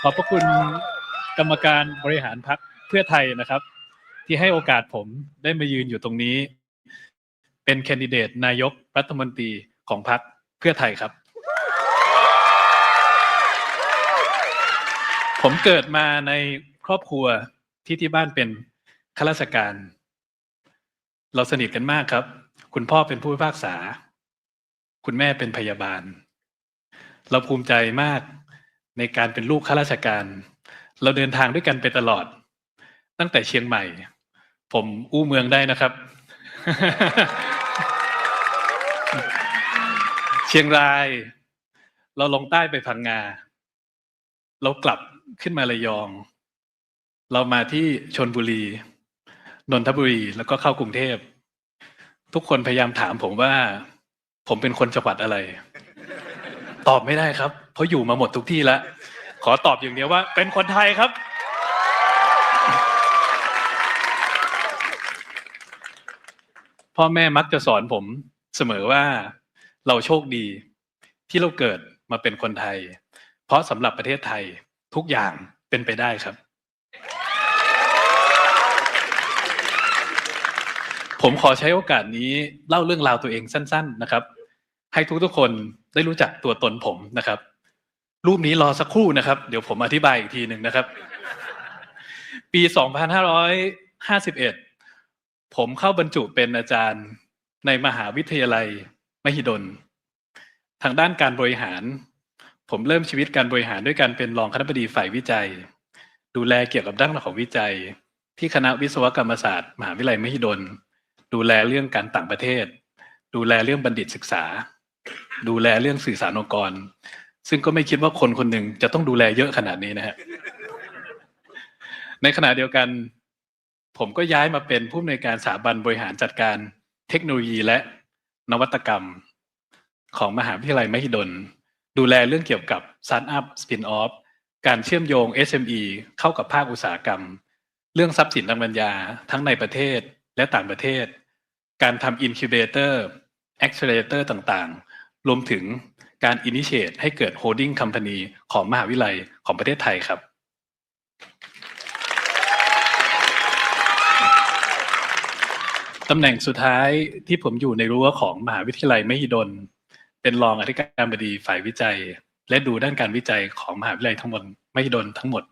ขอบพระคุณกรรมการบริหารพักเพื่อไทยนะครับ ที่ให้โอกาสผมได้มายืนอยู่ตรงนี้ เป็นแคนดิเดตนายกรัฐมนตรีของพักเพื่อไทยครับ ผมเกิดมาในครอบครัวที่ที่บ้านเป็นข้าราชการ เราสนิทกันมากครับ คุณพ่อเป็นผู้พิพากษา คุณแม่เป็นพยาบาล เราภูมิใจมาก ในการเป็นลูกข้าราชการ เราเดินทางด้วยกันไปตลอด ตั้งแต่เชียงใหม่ ผมอู้เมืองได้นะครับ เชียงราย เราลงใต้ไปพังงา เรากลับขึ้นมาระยอง เรามาที่ชนบุรี นนทบุรีแล้วก็เข้ากรุงเทพ ทุกคนพยายามถามผมว่า ผมเป็นคนจังหวัดอะไร ตอบไม่ได้ครับ เพราะอยู่มาหมดทุกที่แล้ว ขอตอบอย่างเดียวว่า เป็นคนไทยครับ พ่อแม่มักจะสอนผมเสมอว่าเราโชคดี ที่เราเกิดมาเป็นคนไทย เพราะสำหรับประเทศไทยทุกอย่างเป็นไปได้ครับ ผมขอใช้โอกาสนี้เล่าเรื่องราวตัวเองสั้น ๆนะครับ ให้ทุกๆคนได้รู้จักตัวตนผมนะครับ รูปนี้รอสักครู่นะครับ เดี๋ยวผมอธิบายอีกทีหนึ่งนะครับ ปี 2551 ผมเข้าบรรจุเป็นอาจารย์ในมหาวิทยาลัยมหิดล ทางด้านการบริหาร ผมเริ่มชีวิตการบริหารด้วยการเป็นรองคณบดีฝ่ายวิจัย ดูแลเกี่ยวกับด้านของวิจัย ที่คณะวิศวกรรมศาสตร์ มหาวิทยาลัยมหิดล ดูแลเรื่องการต่างประเทศ ดูแลเรื่องบัณฑิตศึกษา ดูแลเรื่องสื่อสารองค์กร ซึ่งก็ไม่คิดว่าคนคนหนึ่งจะต้องดูแลเยอะขนาดนี้นะฮะในขณะเดียวกัน ผมก็ย้ายมาเป็นผู้อำนวยการสถาบันบริหารจัดการเทคโนโลยีและนวัตกรรม ของมหาวิทยาลัยมหิดล ดูแลเรื่องเกี่ยวกับ Startup Spin-off การเชื่อมโยง SME เข้ากับภาคอุตสาหกรรม เรื่องทรัพย์สินทางปัญญาทั้งในประเทศและต่างประเทศ การทำ Incubator Accelerator ต่างๆ รวมถึง การ Initiate ให้เกิด Holding Company ของมหาวิทยาลัยของประเทศไทยครับ ตำแหน่งสุดท้ายที่ผมอยู่ในรั้วของมหาวิทยาลัยมหิดล เป็นรองอธิการบดีฝ่ายวิจัย และดูด้านการวิจัยของมหาวิทยาลัยทั้งหมดมหิดลทั้งหมด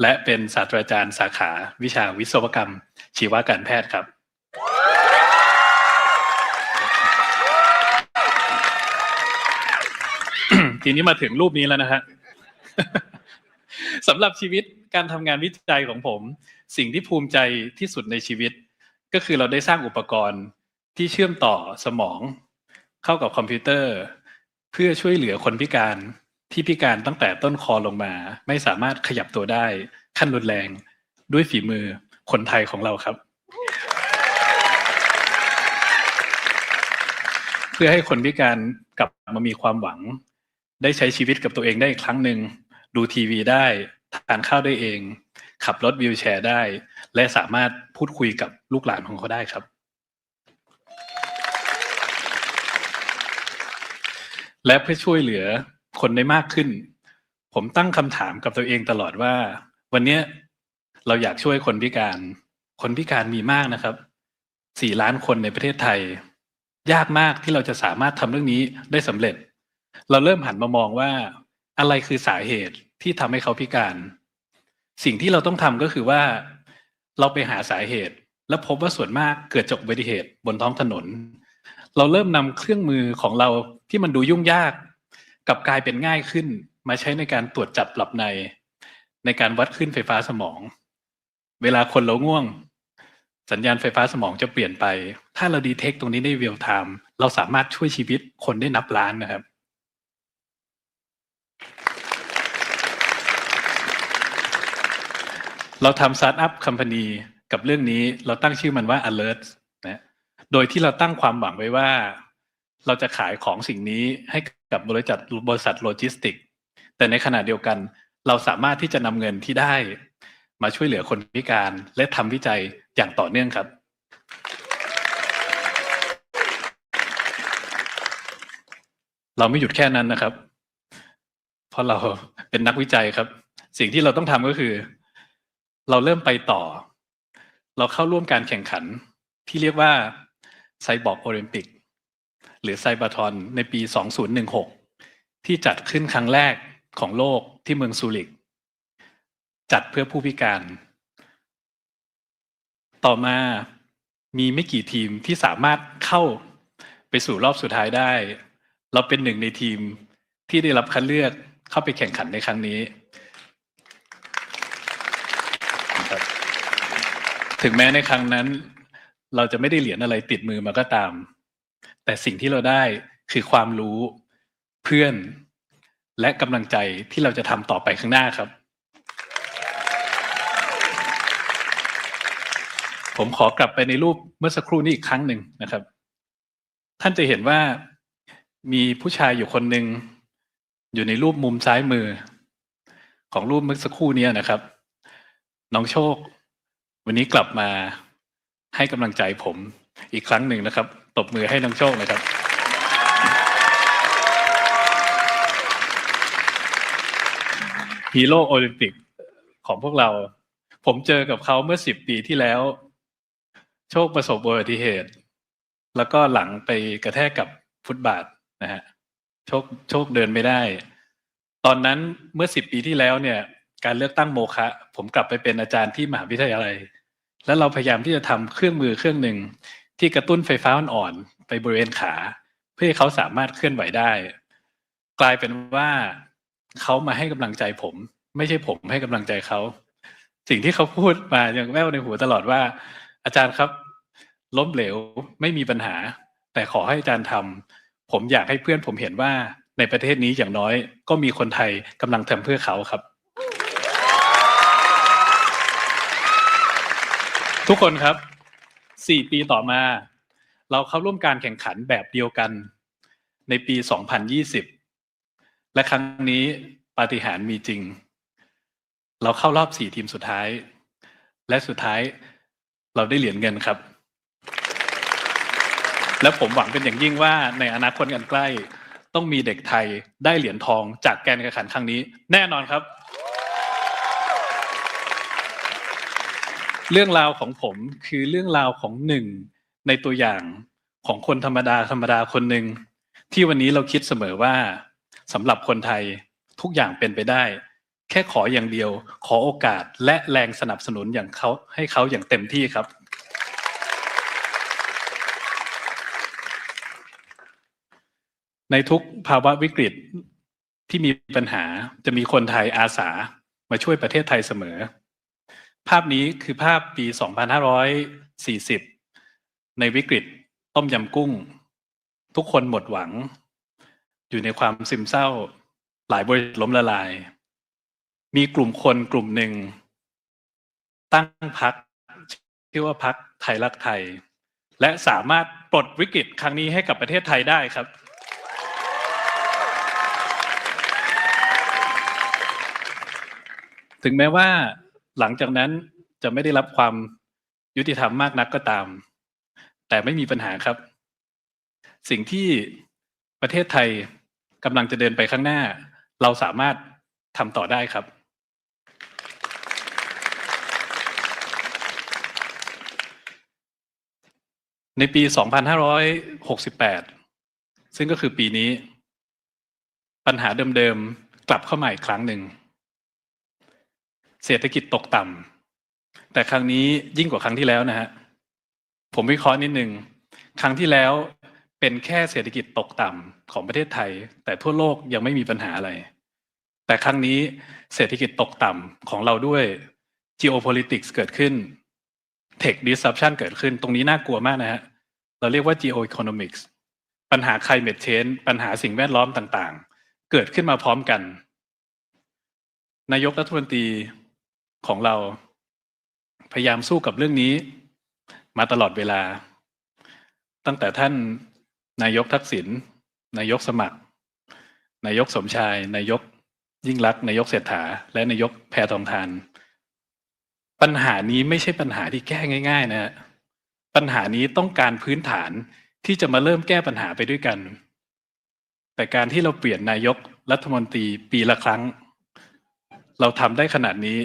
และเป็นศาสตราจารย์สาขาวิชาวิศวกรรม ชีวการแพทย์ครับ ทีนี้มาถึงรูปนี้แล้วนะฮะสำหรับชีวิตการทำงานวิจัยของผม สิ่งที่ภูมิใจที่สุดในชีวิต ก็คือเราได้สร้างอุปกรณ์ที่เชื่อมต่อสมอง เข้ากับคอมพิวเตอร์ เพื่อช่วยเหลือคนพิการที่พิการตั้งแต่ต้นคอลงมา ไม่สามารถขยับตัวได้ขั้นรุนแรงด้วยฝีมือคนไทยของเราครับ เพื่อให้คนพิการกลับมามีความหวัง ได้ใช้ชีวิตกับตัวเองได้อีกครั้งหนึ่งดูทีวีได้ทานข้าวได้เอง ขับรถวีลแชร์ได้ และสามารถพูดคุยกับลูกหลานของเขาได้ครับ และเพื่อช่วยเหลือคนได้มากขึ้น ผมตั้งคำถามกับตัวเองตลอดว่า วันนี้เราอยากช่วยคนพิการ คนพิการมีมากนะครับสี่ล้านคนในประเทศไทย ยากมากที่เราจะสามารถทำเรื่องนี้ได้สำเร็จ เราเริ่มหันมามองว่าอะไรคือสาเหตุที่ทำให้เขาพิการ สิ่งที่เราต้องทำก็คือว่า เราไปหาสาเหตุ และพบว่าส่วนมากเกิดจากอุบัติเหตุบนท้องถนน เราเริ่มนำเครื่องมือของเราที่มันดูยุ่งยากกับกลายเป็นง่ายขึ้นมาใช้ในการตรวจจับหลับใน ในการวัดขึ้นไฟฟ้าสมอง เวลาคนเราง่วง สัญญาณไฟฟ้าสมองจะเปลี่ยนไป ถ้าเราดีเทคตรงนี้ได้เรียลไทม์เราสามารถช่วยชีวิตคนได้นับล้านนะครับ เราทำสตาร์ทอัพคัมพานีกับเรื่องนี้เราตั้งชื่อมันว่า alert นะโดยที่เราตั้งความหวังไว้ว่า เราจะขายของสิ่งนี้ให้กับบริษัทบริษัทโลจิสติก แต่ในขณะเดียวกัน เราสามารถที่จะนำเงินที่ได้ มาช่วยเหลือคนพิการ และทำวิจัยอย่างต่อเนื่องครับ เราไม่หยุดแค่นั้นนะครับ เพราะเราเป็นนักวิจัยครับ สิ่งที่เราต้องทำก็คือ เราเริ่มไปต่อ เราเข้าร่วมการแข่งขันที่เรียกว่าไซบอร์กโอลิมปิกหรือไซบาทอนในปี 2016 ที่จัดขึ้นครั้งแรกของโลกที่เมืองซูริก จัดเพื่อผู้พิการ ต่อมามีไม่กี่ทีมที่สามารถเข้าไปสู่รอบสุดท้ายได้ เราเป็นหนึ่งในทีมที่ได้รับคัดเลือกเข้าไปแข่งขันในครั้งนี้นะครับ ถึงแม้ในครั้งนั้น เราจะไม่ได้เหรียญอะไรติดมือมาก็ตาม แต่สิ่งที่เราได้คือความรู้เพื่อนและกำลังใจที่เราจะทำต่อไปข้างหน้าครับ ผมขอกลับไปในรูปเมื่อสักครู่นี้อีกครั้งหนึ่งนะครับ ท่านจะเห็นว่ามีผู้ชายอยู่คนหนึ่งอยู่ในรูปมุมซ้ายมือ ของรูปเมื่อสักครู่นี้นะครับ น้องโชค วันนี้กลับมาให้กำลังใจผมอีกครั้งหนึ่งนะครับ ตบมือให้น้องโชคนะครับ ฮีโร่โอลิมปิกของพวกเรา ผมเจอกับเขาเมื่อสิบปีที่แล้ว โชคประสบอุบัติเหตุ แล้วก็หลังไปกระแทกกับฟุตบาทนะฮะ โชคโชคเดินไม่ได้ ตอนนั้นเมื่อสิบปีที่แล้วเนี่ย การเลือกตั้งโมคะ ผมกลับไปเป็นอาจารย์ที่มหาวิทยาลัย แล้วเราพยายามที่จะทำเครื่องมือเครื่องหนึ่งที่กระตุ้นไฟฟ้าอ่อนๆไปบริเวณขา เพื่อให้เขาสามารถเคลื่อนไหวได้ กลายเป็นว่าเขามาให้กำลังใจผม ไม่ใช่ผมให้กำลังใจเขาสิ่งที่เขาพูดมาอย่างแว่วในหูตลอดว่า อาจารย์ครับ ล้มเหลวไม่มีปัญหา แต่ขอให้อาจารย์ทำผมอยากให้เพื่อนผมเห็นว่าในประเทศนี้อย่างน้อย ก็มีคนไทยกำลังทำเพื่อเขาครับ ทุกคนครับสี่ปีต่อมา เราเข้าร่วมการแข่งขันแบบเดียวกันในปี 2020 และครั้งนี้ปาฏิหาริย์มีจริง เราเข้ารอบสี่ทีมสุดท้าย และสุดท้ายเราได้เหรียญเงินครับ และผมหวังเป็นอย่างยิ่งว่าในอนาคตกันใกล้ ต้องมีเด็กไทยได้เหรียญทองจากการแข่งขันครั้งนี้ แน่นอนครับ เรื่องราวของผมคือเรื่องราวของหนึ่งในตัวอย่างของคนธรรมดาธรรมดาคนหนึ่งที่วันนี้เราคิดเสมอว่าสำหรับคนไทยทุกอย่างเป็นไปได้ แค่ขออย่างเดียว ขอโอกาสและแรงสนับสนุนอย่างเขาให้เขาอย่างเต็มที่ครับ ในทุกภาวะวิกฤตที่มีปัญหาจะมีคนไทยอาสามาช่วยประเทศไทยเสมอ ภาพนี้คือภาพปี 2540 ในวิกฤตต้มยำกุ้ง ทุกคนหมดหวัง อยู่ในความซึมเศร้า หลายบริษัทล้มละลาย มีกลุ่มคนกลุ่มหนึ่ง ตั้งพักชื่อว่าพักไทยรักไทย และสามารถปลดวิกฤตครั้งนี้ให้กับประเทศไทยได้ครับถึงแม้ว่า หลังจากนั้นจะไม่ได้รับความยุติธรรมมากนักก็ตาม แต่ไม่มีปัญหาครับ สิ่งที่ประเทศไทยกำลังจะเดินไปข้างหน้า เราสามารถทำต่อได้ครับ ในปี 2568 ซึ่งก็คือปีนี้ ปัญหาเดิมๆ กลับเข้ามาอีกครั้งหนึ่ง เศรษฐกิจตกต่ำแต่ครั้งนี้ยิ่งกว่าครั้งที่แล้วนะฮะผมวิเคราะห์นิดนึงครั้งที่แล้วเป็นแค่เศรษฐกิจตกต่ำของประเทศไทย แต่ทั่วโลกยังไม่มีปัญหาอะไร แต่ครั้งนี้เศรษฐกิจตกต่ำของเราด้วย geopolitics เกิดขึ้น tech disruption เกิดขึ้น ตรงนี้น่ากลัวมากนะฮะ เราเรียกว่า geoeconomics ปัญหา climate change ปัญหาสิ่งแวดล้อมต่างๆ เกิดขึ้นมาพร้อมกัน นายกรัฐมนตรี ของเรา พยายามสู้กับเรื่องนี้ มาตลอดเวลา ตั้งแต่ท่านนายกทักษิณนายกสมัคร นายกสมชาย นายกยิ่งรักษณ์นายกเศรษฐา และนายกแพทองทาน ปัญหานี้ไม่ใช่ปัญหาที่แก้ง่าย ๆนะฮะปัญหานี้ต้องการพื้นฐานที่จะมาเริ่มแก้ปัญหาไปด้วยกัน แต่การที่เราเปลี่ยนนายกรัฐมนตรีปีละครั้ง เราทำได้ขนาดนี้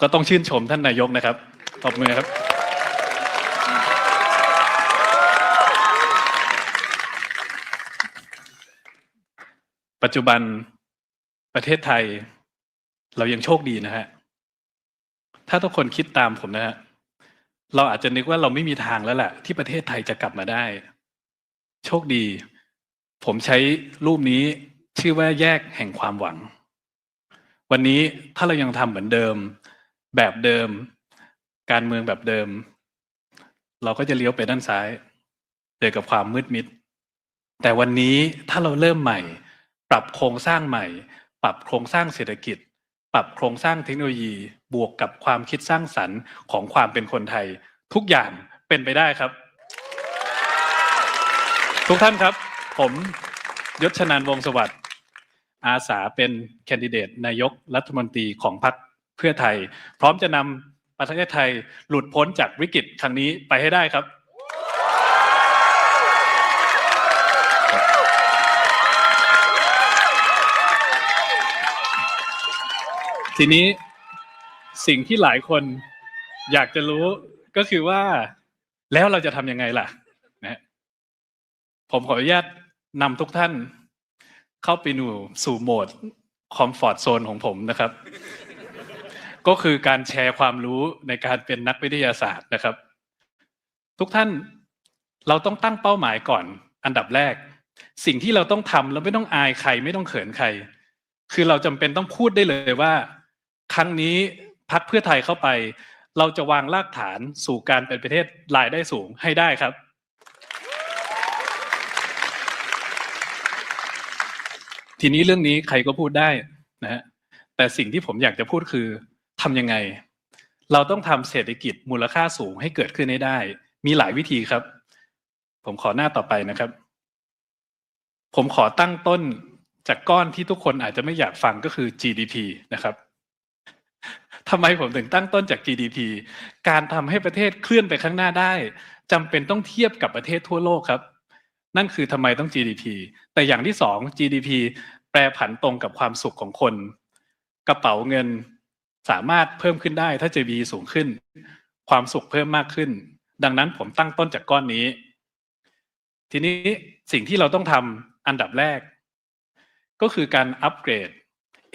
ก็ต้องชื่นชมท่านนายกนะครับตบมือครับ ปัจจุบันประเทศไทย เรายังโชคดีนะฮะ ถ้าทุกคนคิดตามผมนะฮะ เราอาจจะนึกว่าเราไม่มีทางแล้วแหละที่ประเทศไทยจะกลับมาได้ โชคดี ผมใช้รูปนี้ชื่อว่าแยกแห่งความหวัง วันนี้ถ้าเรายังทำเหมือนเดิม แบบเดิม การเมืองแบบเดิม เราก็จะเลี้ยวไปด้านซ้ายเจอกับความมืดมิด แต่วันนี้ถ้าเราเริ่มใหม่ ปรับโครงสร้างใหม่ ปรับโครงสร้างเศรษฐกิจ ปรับโครงสร้างเทคโนโลยีบวกกับความคิดสร้างสรรค์ของความเป็นคนไทย ทุกอย่างเป็นไปได้ครับ ทุกท่านครับ ผมยศชนานวงศ์สวัสดิ์อาสาเป็นแคนดิเดตนายกรัฐมนตรีของพรรค พื่อไทย พร้อมจะนำประเทศไทยหลุดพ้นจากวิกฤตครั้งนี้ไปให้ได้ครับทีนี้สิ่งที่หลายคนอยากจะรู้ก็คือว่าแล้วเราจะทำยังไงล่ะนะผมขออนุญาตนำทุกท่าน เข้าไปหนูสู่โหมดคอมฟอร์ตโซนของผมนะครับ ก็คือการแชร์ความรู้ในการเป็นนักวิทยาศาสตร์นะครับ ทุกท่านเราต้องตั้งเป้าหมายก่อน อันดับแรก สิ่งที่เราต้องทำเราไม่ต้องอายใครไม่ต้องเขินใคร คือเราจำเป็นต้องพูดได้เลยว่า ครั้งนี้พักเพื่อไทยเข้าไป เราจะวางรากฐานสู่การเป็นประเทศรายได้สูงให้ได้ครับทีนี้เรื่องนี้ใครก็พูดได้นะฮะแต่สิ่งที่ผมอยากจะพูดคือ ทำยังไง เราต้องทำเศรษฐกิจมูลค่าสูงให้เกิดขึ้นให้ได้ มีหลายวิธีครับ ผมขอหน้าต่อไปนะครับ ผมขอตั้งต้นจากก้อนที่ทุกคนอาจจะไม่อยากฟังก็คือ GDP นะครับทำไมผมถึงตั้งต้นจาก GDP การทำให้ประเทศเคลื่อนไปข้างหน้าได้จำเป็นต้องเทียบกับประเทศทั่วโลกครับ นั่นคือทำไมต้อง GDP แต่อย่างที่สอง GDP แปรผันตรงกับความสุขของคน กระเป๋าเงิน สามารถเพิ่มขึ้นได้ถ้า GDP สูงขึ้น ความสุขเพิ่มมากขึ้น ดังนั้นผมตั้งต้นจากก้อนนี้ ทีนี้สิ่งที่เราต้องทำอันดับแรก ก็คือการอัปเกรด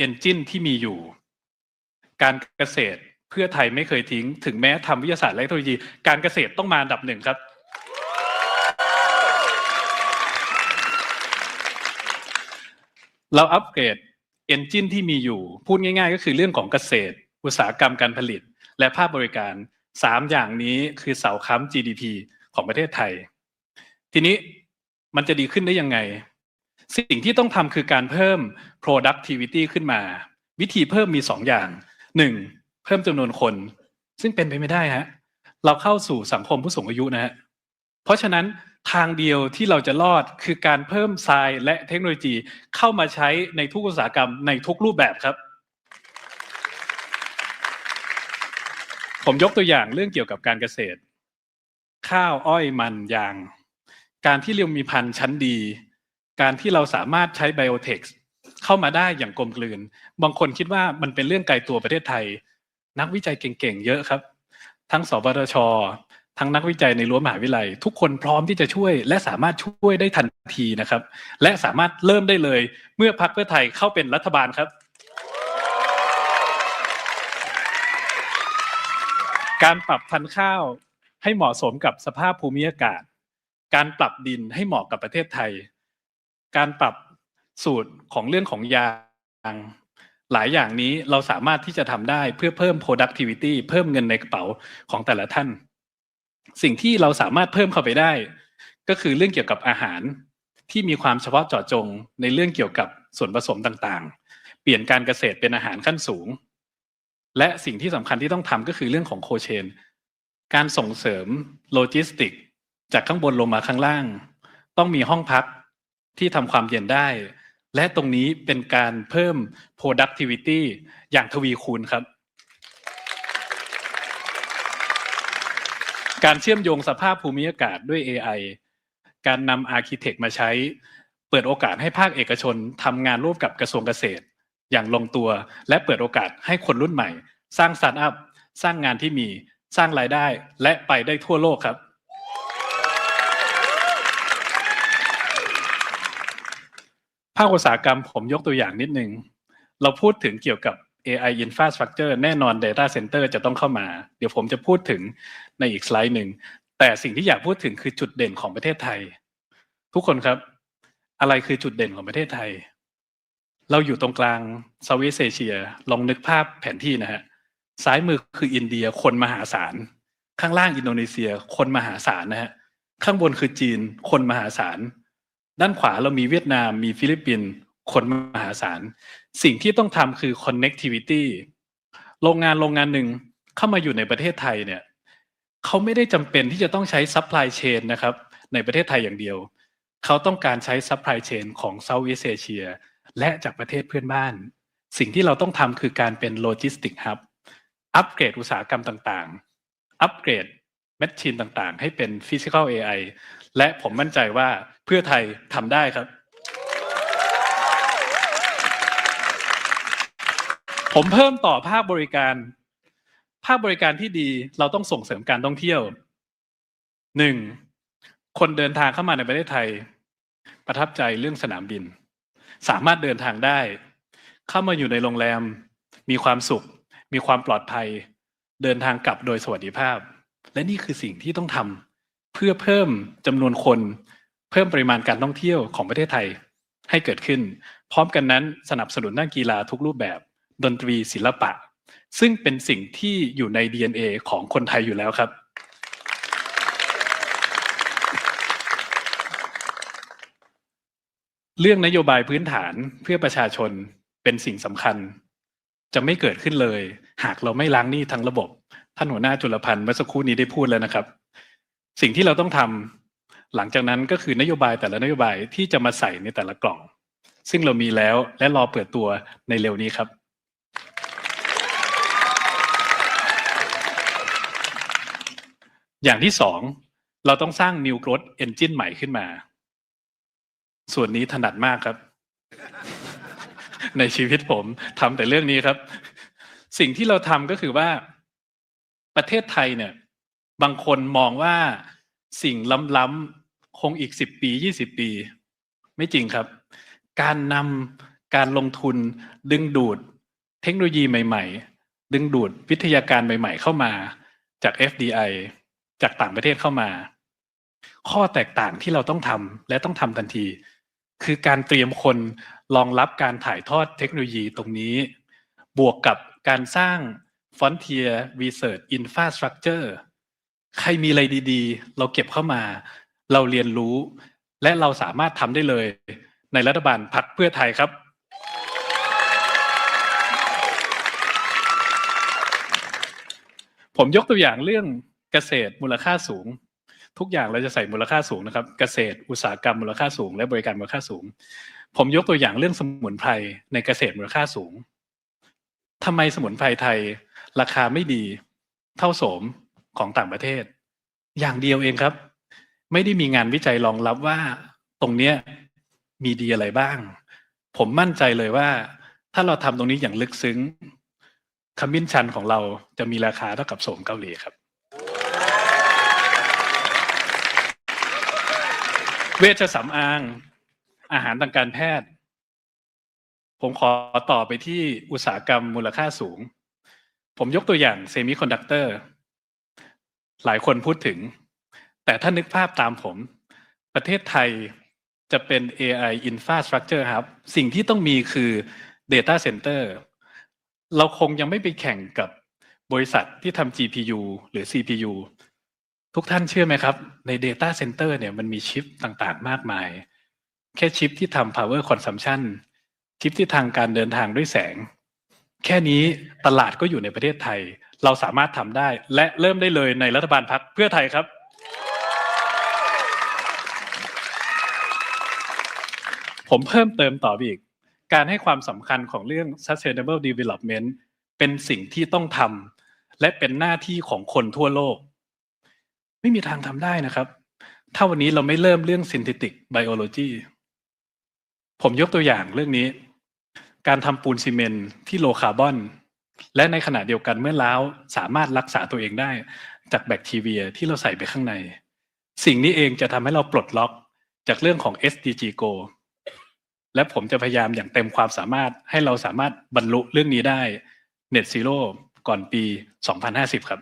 Engine ที่มีอยู่ การเกษตรเพื่อไทยไม่เคยทิ้ง ถึงแม้ทำวิทยาศาสตร์และเทคโนโลยี การเกษตรต้องมาอันดับหนึ่งครับ เราอัปเกรด Engine ที่มีอยู่ พูดง่าย ๆ ก็คือเรื่องของเกษตร อุตสาหกรรมการผลิต และภาคบริการสามอย่างนี้คือเสาค้ำ GDP ของประเทศไทย ทีนี้มันจะดีขึ้นได้ยังไง สิ่งที่ต้องทำคือการเพิ่ม productivity ขึ้นมา วิธีเพิ่มมีสองอย่างหนึ่งเพิ่มจำนวนคน ซึ่งเป็นไปไม่ได้ฮะเราเข้าสู่สังคมผู้สูงอายุนะฮะเพราะฉะนั้น ทางเดียวที่เราจะรอดคือการเพิ่มทรายและเทคโนโลยีเข้ามาใช้ในทุกอุตสาหกรรมในทุกรูปแบบครับ ผมยกตัวอย่างเรื่องเกี่ยวกับการเกษตร ข้าวอ้อยมันยาง การที่เรามีพันธุ์ชั้นดี การที่เราสามารถใช้ไบโอเทคเข้ามาได้อย่างกลมกลืน บางคนคิดว่ามันเป็นเรื่องไกลตัวประเทศไทย นักวิจัยเก่งๆ เยอะครับ ทั้งสปทช ทั้งนักวิจัยในรั้วมหาวิทยาลัย ทุกคนพร้อมที่จะช่วย และสามารถช่วยได้ทันทีนะครับ และสามารถเริ่มได้เลย เมื่อพรรคเพื่อไทยเข้าเป็นรัฐบาลครับ การปรับพันธุ์ข้าวให้เหมาะสมกับสภาพภูมิอากาศ การปรับดินให้เหมาะกับประเทศไทย การปรับสูตรของเรื่องของยางหลายอย่างนี้เราสามารถที่จะทำได้เพื่อเพิ่ม productivity เพิ่มเงินในกระเป๋าของแต่ละท่าน สิ่งที่เราสามารถเพิ่มเข้าไปได้ ก็คือเรื่องเกี่ยวกับอาหารที่มีความเฉพาะเจาะจงในเรื่องเกี่ยวกับส่วนผสมต่างๆ เปลี่ยนการเกษตรเป็นอาหารขั้นสูง และสิ่งที่สำคัญที่ต้องทำก็คือเรื่องของโคเชน การส่งเสริมโลจิสติก จากข้างบนลงมาข้างล่าง ต้องมีห้องพักที่ทำความเย็นได้ และตรงนี้เป็นการเพิ่ม productivity อย่างทวีคูณครับ การเชื่อมโยงสภาพภูมิอากาศด้วย AI การนำ Architect มาใช้ เปิดโอกาสให้ภาคเอกชนทำงานร่วมกับกระทรวงเกษตร อย่างลงตัว และเปิดโอกาสให้คนรุ่นใหม่ สร้างสตาร์ทอัพ สร้างงานที่มีสร้างรายได้และไปได้ทั่วโลกครับ ภาคอุตสาหกรรมผมยกตัวอย่างนิดนึง เราพูดถึงเกี่ยวกับ AI infrastructure แน่นอน data center จะต้องเข้ามา เดี๋ยวผมจะพูดถึงในอีกสไลด์หนึ่ง แต่สิ่งที่อยากพูดถึงคือจุดเด่นของประเทศไทย ทุกคนครับ อะไรคือจุดเด่นของประเทศไทย เราอยู่ตรงกลางเซาท์อีสเอเชีย ลองนึกภาพแผนที่นะฮะ ซ้ายมือคืออินเดียคนมหาศาล ข้างล่างอินโดนีเซีย คนมหาศาลนะฮะ ข้างบนคือจีน คนมหาศาล ด้านขวาเรามีเวียดนาม มีฟิลิปปินส์ คนมหาศาล สิ่งที่ต้องทำคือ connectivity โรงงานโรงงานหนึ่งเข้ามาอยู่ในประเทศไทยเนี่ยเขาไม่ได้จำเป็นที่จะต้องใช้ supply chain นะครับ ในประเทศไทยอย่างเดียว เขาต้องการใช้ supply chain ของ Southeast Asia และจากประเทศเพื่อนบ้าน สิ่งที่เราต้องทำคือการเป็น logistic hub อัปเกรดอุตสาหกรรมต่างๆ อัปเกรดแมชชีนต่างๆ ให้เป็น physical AI และผมมั่นใจว่าเพื่อไทยทำได้ครับ ผมเพิ่มต่อภาคบริการ ภาคบริการที่ดีเราต้องส่งเสริมการท่องเที่ยวหนึ่งคนเดินทางเข้ามาในประเทศไทย ประทับใจเรื่องสนามบิน สามารถเดินทางได้ เข้ามาอยู่ในโรงแรม มีความสุข มีความปลอดภัย เดินทางกลับโดยสวัสดิภาพ และนี่คือสิ่งที่ต้องทำเพื่อเพิ่มจำนวนคน เพิ่มปริมาณการท่องเที่ยวของประเทศไทยให้เกิดขึ้น พร้อมกันนั้นสนับสนุนด้านกีฬาทุกรูปแบบ ดนตรีศิลปะ ซึ่งเป็นสิ่งที่อยู่ใน DNA ของคนไทยอยู่แล้วครับ เรื่องนโยบายพื้นฐานเพื่อประชาชนเป็นสิ่งสำคัญ จะไม่เกิดขึ้นเลย หากเราไม่ล้างหนี้ทั้งระบบ ท่านหัวหน้าจุลพันธ์เมื่อสักครู่นี้ได้พูดแล้วนะครับ สิ่งที่เราต้องทำหลังจากนั้นก็คือนโยบายแต่ละนโยบายที่จะมาใส่ในแต่ละกล่อง ซึ่งเรามีแล้วและรอเปิดตัวในเร็วนี้ครับ อย่างที่สองเราต้องสร้าง New Growth Engine ใหม่ขึ้นมา ส่วนนี้ถนัดมากครับ ในชีวิตผมทำแต่เรื่องนี้ครับ สิ่งที่เราทำก็คือว่า ประเทศไทยเนี่ย บางคนมองว่าสิ่งล้ำๆคงอีกสิบปียี่สิบปี ไม่จริงครับ การนำการลงทุนดึงดูดเทคโนโลยีใหม่ ๆ ดึงดูดวิทยาการใหม่ ๆ เข้ามาจาก FDI จากต่างประเทศเข้ามา ข้อแตกต่างที่เราต้องทำและต้องทำทันที คือการเตรียมคนรองรับการถ่ายทอดเทคโนโลยีตรงนี้ บวกกับการสร้าง Frontier Research Infrastructure ใครมีอะไรดีๆ เราเก็บเข้ามา เราเรียนรู้ และเราสามารถทำได้เลย ในรัฐบาลพักเพื่อไทยครับผมยกตัวอย่างเรื่อง เกษตรมูลค่าสูง ทุกอย่างเราจะใส่มูลค่าสูงนะครับ เกษตรอุตสาหกรรมมูลค่าสูง และบริการมูลค่าสูง ผมยกตัวอย่างเรื่องสมุนไพรในเกษตรมูลค่าสูงทำไมสมุนไพรไทย ราคาไม่ดีเท่าโสมของต่างประเทศ อย่างเดียวเองครับ ไม่ได้มีงานวิจัยรองรับว่าตรงเนี้ยมีดีอะไรบ้าง ผมมั่นใจเลยว่า ถ้าเราทำตรงนี้อย่างลึกซึ้งขมิ้นชันของเราจะมีราคาเท่ากับโสมเกาหลีครับ เวชสำอาง อาหารทางการแพทย์ ผมขอต่อไปที่อุตสาหกรรมมูลค่าสูง ผมยกตัวอย่างเซมิคอนดักเตอร์ หลายคนพูดถึง แต่ถ้านึกภาพตามผม ประเทศไทยจะเป็น AI Infrastructure ครับ สิ่งที่ต้องมีคือ Data Center เราคงยังไม่ไปแข่งกับบริษัทที่ทำ GPU หรือ CPU ทุกท่านเชื่อไหมครับ ใน Data Center เนี่ยมันมีชิปต่างๆ มากมาย แค่ชิปที่ทำ power consumption ชิปที่ทางการเดินทางด้วยแสง แค่นี้ตลาดก็อยู่ในประเทศไทย เราสามารถทำได้ และเริ่มได้เลยในรัฐบาลพักเพื่อไทยครับ ผมเพิ่มเติมต่อไปอีก การให้ความสำคัญของเรื่อง sustainable development เป็นสิ่งที่ต้องทำและเป็นหน้าที่ของคนทั่วโลก ไม่มีทางทำได้นะครับ ถ้าวันนี้เราไม่เริ่มเรื่อง synthetic biology ผมยกตัวอย่างเรื่องนี้ การทำปูนซีเมนต์ที่โลคาร์บอน และในขณะเดียวกันเมื่อล้าวสามารถรักษาตัวเองได้ จากแบคทีเรียที่เราใส่ไปข้างใน สิ่งนี้เองจะทำให้เราปลดล็อกจากเรื่องของ SDG Go และผมจะพยายามอย่างเต็มความสามารถให้เราสามารถบรรลุเรื่องนี้ได้ Net Zero ก่อนปี 2050 ครับ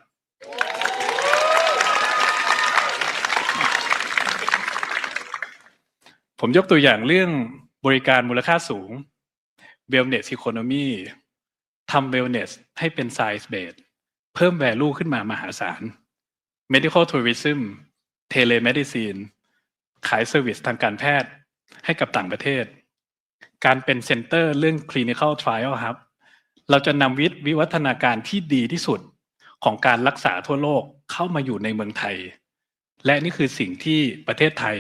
ผมยกตัวอย่างเรื่องบริการมูลค่าสูง Wellness Economy ทำ Wellness ให้เป็น Science Based เพิ่ม value ขึ้นมามหาศาล Medical Tourism Telemedicine ขายเซอร์วิสทางการแพทย์ให้กับต่างประเทศ การเป็นเซ็นเตอร์เรื่อง Clinical Trial ครับเราจะนำวิวิวัฒนาการที่ดีที่สุดของการรักษาทั่วโลกเข้ามาอยู่ในเมืองไทย และนี่คือสิ่งที่ประเทศไทย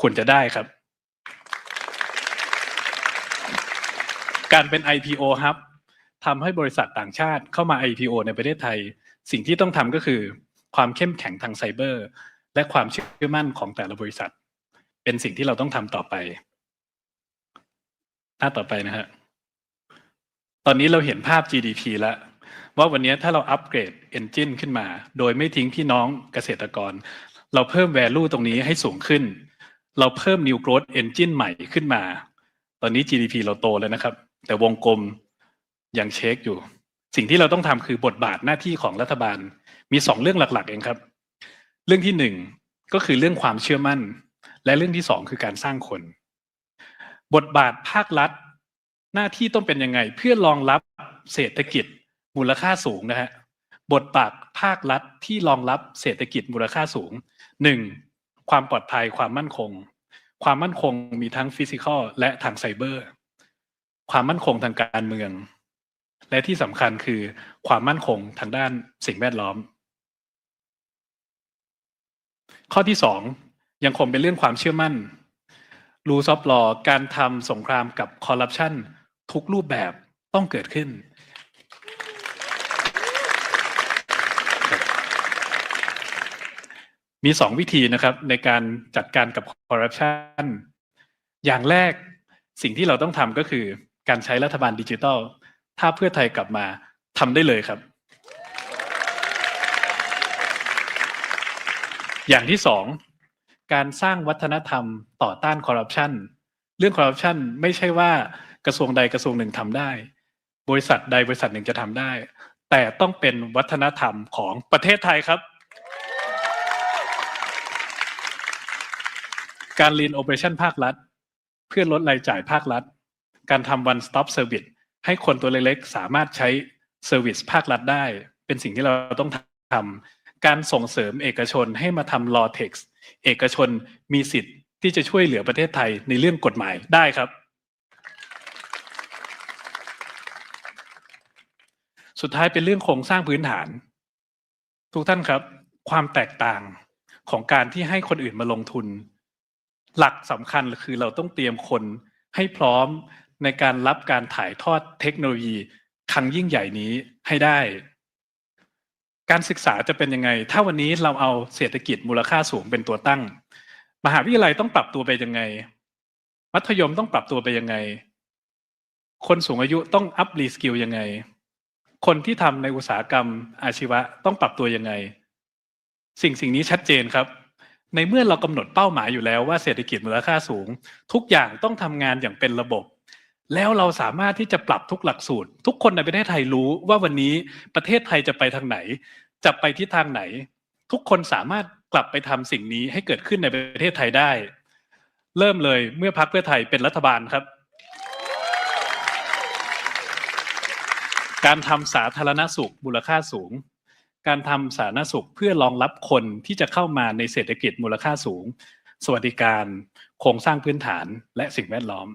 ควรจะได้ครับ การเป็น IPO ครับทำให้บริษัทต่างชาติเข้ามา IPO ในประเทศไทย สิ่งที่ต้องทำก็คือ ความเข้มแข็งทางไซเบอร์ และความเชื่อมั่นของแต่ละบริษัท เป็นสิ่งที่เราต้องทำต่อไป หน้าต่อไปนะฮะตอนนี้เราเห็นภาพ GDP แล้วว่าวันนี้ถ้าเราอัปเกรด Engine ขึ้นมา โดยไม่ทิ้งพี่น้องเกษตรกร เราเพิ่ม value ตรงนี้ให้สูงขึ้น เราเพิ่ม New Growth Engine ใหม่ขึ้นมา ตอนนี้ GDP เราโตแล้วนะครับ แต่วงกลมยังเช็คอยู่ สิ่งที่เราต้องทำคือบทบาทหน้าที่ของรัฐบาล มีสองเรื่องหลัก ๆ เองครับ เรื่องที่หนึ่งก็คือเรื่องความเชื่อมั่น และเรื่องที่สองคือการสร้างคน บทบาทภาครัฐ หน้าที่ต้องเป็นยังไง เพื่อรองรับเศรษฐกิจมูลค่าสูงนะฮะบทบาทภาครัฐที่รองรับเศรษฐกิจมูลค่าสูงหนึ่งความปลอดภัยความมั่นคง ความมั่นคงมีทั้งฟิสิกอลและทางไซเบอร์ ความมั่นคงทางการเมือง และที่สำคัญคือความมั่นคงทางด้านสิ่งแวดล้อม ข้อที่สองยังคงเป็นเรื่องความเชื่อมั่นรูซอฟลอการทำสงครามกับคอร์รัปชันทุกรูปแบบต้องเกิดขึ้น มีสองวิธีนะครับในการจัดการกับคอร์รัปชันอย่างแรกสิ่งที่เราต้องทำก็คือ การใช้รัฐบาลดิจิทัล ถ้าเพื่อไทยกลับมาทำได้เลยครับ อย่างที่สองการสร้างวัฒนธรรมต่อต้านคอร์รัปชันเรื่องคอร์รัปชันไม่ใช่ว่ากระทรวงใดกระทรวงหนึ่งทำได้ บริษัทใดบริษัทหนึ่งจะทำได้ แต่ต้องเป็นวัฒนธรรมของประเทศไทยครับการ Lean Operation ภาครัฐ เพื่อลดรายจ่ายภาครัฐ การทำ One Stop Service ให้คนตัวเล็กๆ สามารถใช้เซอร์วิสภาครัฐได้ เป็นสิ่งที่เราต้องทำการส่งเสริมเอกชนให้มาทำ law text เอกชนมีสิทธิ์ที่จะช่วยเหลือประเทศไทยในเรื่องกฎหมายได้ครับ สุดท้ายเป็นเรื่องโครงสร้างพื้นฐาน ทุกท่านครับ ความแตกต่างของการที่ให้คนอื่นมาลงทุน หลักสำคัญคือเราต้องเตรียมคนให้พร้อม ในการรับการถ่ายทอดเทคโนโลยีครั้งยิ่งใหญ่นี้ให้ได้ การศึกษาจะเป็นยังไง ถ้าวันนี้เราเอาเศรษฐกิจมูลค่าสูงเป็นตัวตั้ง มหาวิทยาลัยต้องปรับตัวไปยังไง มัธยมต้องปรับตัวไปยังไง คนสูงอายุต้องอัพรีสกิลยังไง คนที่ทำในอุตสาหกรรมอาชีวะต้องปรับตัวยังไง สิ่งสิ่งนี้ชัดเจนครับในเมื่อเรากำหนดเป้าหมายอยู่แล้วว่าเศรษฐกิจมูลค่าสูง ทุกอย่างต้องทำงานอย่างเป็นระบบ แล้วเราสามารถที่จะปรับทุกหลักสูตร ทุกคนในประเทศไทยรู้ว่าวันนี้ประเทศไทยจะไปทางไหน จะไปทิศทางไหน ทุกคนสามารถกลับไปทำสิ่งนี้ให้เกิดขึ้นในประเทศไทยได้ เริ่มเลยเมื่อพรรคเพื่อไทยเป็นรัฐบาลครับ การทำสาธารณสุขมูลค่าสูง การทำสาธารณสุขเพื่อรองรับคนที่จะเข้ามาในเศรษฐกิจมูลค่าสูง สวัสดิการ โครงสร้างพื้นฐานและสิ่งแวดล้อม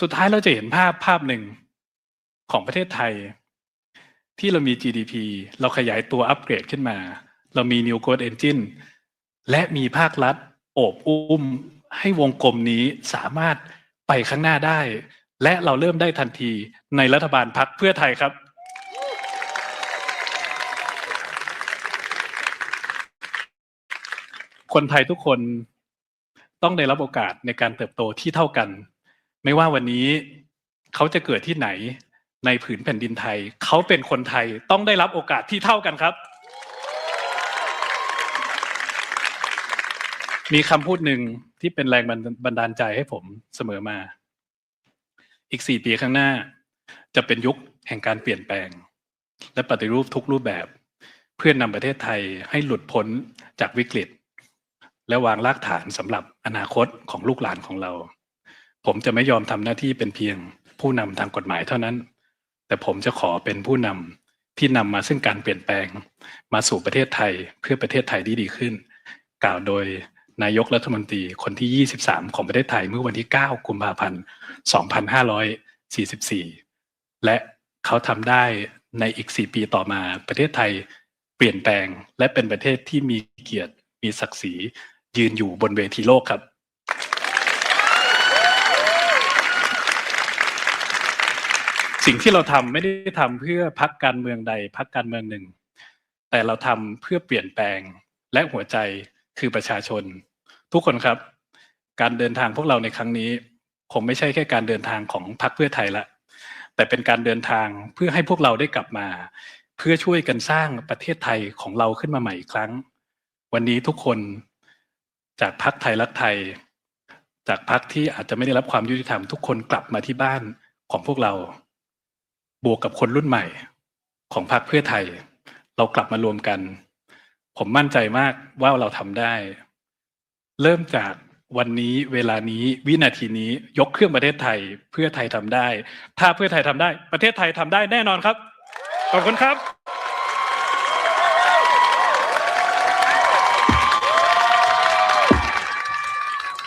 สุดท้ายเราจะเห็นภาพภาพหนึ่งของประเทศไทย ที่เรามี GDP เราขยายตัวอัปเกรดขึ้นมา เรามี New Growth Engine และมีภาครัฐโอบอุ้มให้วงกลมนี้สามารถไปข้างหน้าได้ และเราเริ่มได้ทันทีในรัฐบาลพักเพื่อไทยครับ คนไทยทุกคนต้องได้รับโอกาสในการเติบโตที่เท่ากัน ไม่ว่าวันนี้เขาจะเกิดที่ไหนในผืนแผ่นดินไทย เขาเป็นคนไทยต้องได้รับโอกาสที่เท่ากันครับ มีคำพูดหนึ่งที่เป็นแรงบันดาลใจให้ผมเสมอมา อีกสี่ปีข้างหน้า จะเป็นยุคแห่งการเปลี่ยนแปลง และปฏิรูปทุกรูปแบบ เพื่อนนำประเทศไทยให้หลุดพ้นจากวิกฤต และวางรากฐานสำหรับอนาคตของลูกหลานของเรา ผมจะไม่ยอมทำหน้าที่เป็นเพียงผู้นำทางกฎหมายเท่านั้น แต่ผมจะขอเป็นผู้นำที่นำมาซึ่งการเปลี่ยนแปลงมาสู่ประเทศไทยเพื่อประเทศไทยที่ดีขึ้น กล่าวโดยนายกรัฐมนตรีคนที่ 23 ของประเทศไทยเมื่อวันที่ 9 กุมภาพันธ์ 2544 และเขาทำได้ในอีก 4 ปีต่อมาประเทศไทยเปลี่ยนแปลงและเป็นประเทศที่มีเกียรติมีศักดิ์ศรียืนอยู่บนเวทีโลกครับ สิ่งที่เราทำไม่ได้ทำเพื่อพักการเมืองใดพักการเมืองหนึ่ง แต่เราทำเพื่อเปลี่ยนแปลงและหัวใจคือประชาชน ทุกคนครับ การเดินทางพวกเราในครั้งนี้คงไม่ใช่แค่การเดินทางของพรรคเพื่อไทยละ แต่เป็นการเดินทางเพื่อให้พวกเราได้กลับมา เพื่อช่วยกันสร้างประเทศไทยของเราขึ้นมาใหม่อีกครั้ง วันนี้ทุกคนจากพรรคไทยรักไทย จากพรรคที่อาจจะไม่ได้รับความยุติธรรมทุกคนกลับมาที่บ้านของพวกเรา บวกกับคนรุ่นใหม่ของพรรคเพื่อไทย เรากลับมารวมกัน ผมมั่นใจมากว่าเราทำได้ เริ่มจากวันนี้เวลานี้วินาทีนี้ยกเครื่องประเทศไทย เพื่อไทยทำได้ ถ้าเพื่อไทยทำได้ ประเทศไทยทำได้แน่นอนครับ ขอบคุณครับ